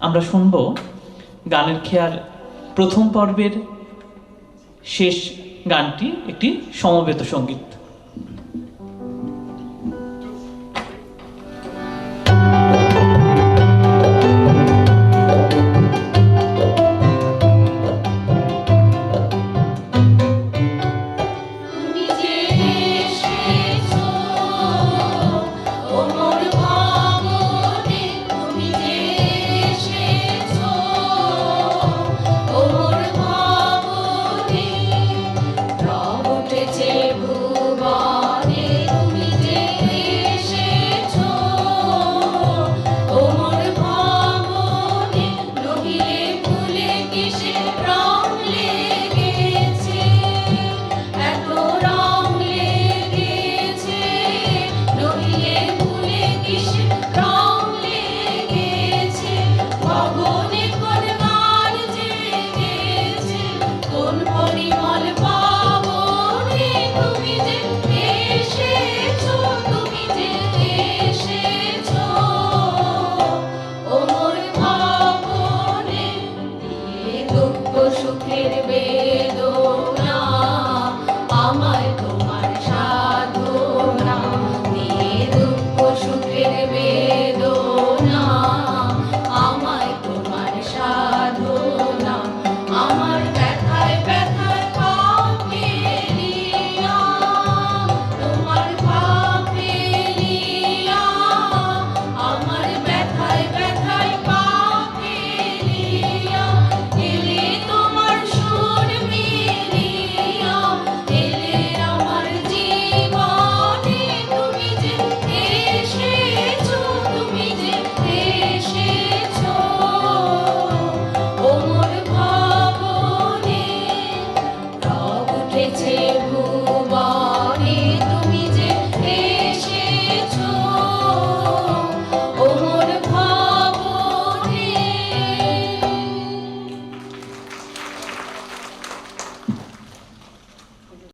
আমরা শুনব গানের খেয়ার প্রথম পর্বের শেষ গানটি একটি সমবেত সংগীত।